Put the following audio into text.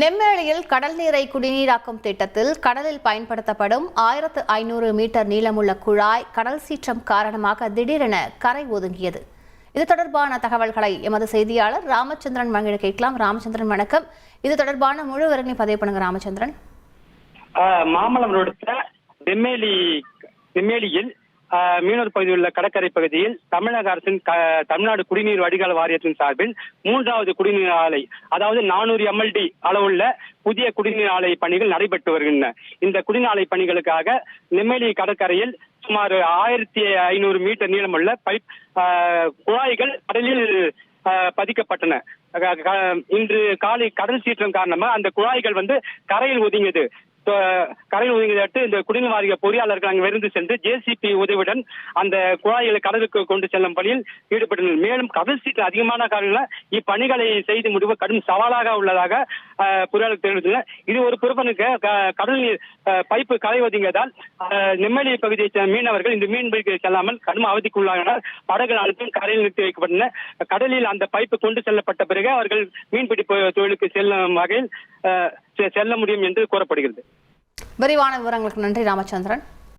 நெம்மேலியில் கடல் நீரை குடிநீராக்கும் திட்டத்தில் கடலில் பயன்படுத்தப்படும் ஆயிரத்து ஐநூறு மீட்டர் நீளமுள்ள குழாய் கடல் சீற்றம் காரணமாக திடீரென கரை ஒதுங்கியது. இது தொடர்பான தகவல்களை எமது செய்தியாளர் ராமச்சந்திரன் வங்கிட கேட்கலாம். ராமச்சந்திரன் வணக்கம். இது தொடர்பான முழு விவரங்களை பதிவு பண்ணுங்க ராமச்சந்திரன். மாமல்லம் நெம்மேலி நெம்மேலியில் மீனூர் மீனவர் பகுதியில் உள்ள கடற்கரை பகுதியில் தமிழக அரசின் தமிழ்நாடு குடிநீர் வடிகால் வாரியத்தின் சார்பில் மூன்றாவது குடிநீர் ஆலை அதாவது நானூறு எம்எல்டி அளவுள்ள புதிய குடிநீர் ஆலை பணிகள் நடைபெற்று வருகின்றன. இந்த குடிநீர் ஆலை பணிகளுக்காக நெம்மேலி கடற்கரையில் சுமார் ஆயிரத்தி ஐநூறு மீட்டர் நீளமுள்ள பைப் ஆஹ் குழாய்கள் கடலில் ஆஹ் பதிக்கப்பட்டன. இன்று காலை கடல் சீற்றம் காரணமா அந்த குழாய்கள் வந்து கரையில் ஒதுங்கியது. கரையில் ஒதுங்கியதை அடுத்து இந்த குடிநீர் வாரிய பொறியாளர்கள் அங்கு விருந்து சென்று ஜேசிபி உதவியுடன் அந்த குழாய்களை கடலுக்கு கொண்டு செல்லும் பணியில் ஈடுபட்டனர் மேலும் கடல் அதிகமான காரணங்களால் இப்பணிகளை செய்து முடிவு கடும் சவாலாக உள்ளதாக பொறியாளர் தெரிவித்தனர் இது ஒரு புறப்பனுக்கு கடல் நீர் பைப்பு கரை ஒதுங்கியதால் நெம்மலி பகுதியைச் சேர்ந்த மீனவர்கள் இந்த மீன் பிடிக்க செல்லாமல் கடும் அவதிக்குள்ளாகினர். படகுகள் அனைத்தும் கரையில் நிறுத்தி வைக்கப்பட்டன. கடலில் அந்த பைப்பு கொண்டு செல்லப்பட்ட பிறகு அவர்கள் மீன்பிடி தொழிலுக்கு செல்லும் வகையில் செல்ல முடியும் என்று கூறப்படுகிறது. விரிவான விவரங்களுக்கு நன்றி ராமச்சந்திரன்.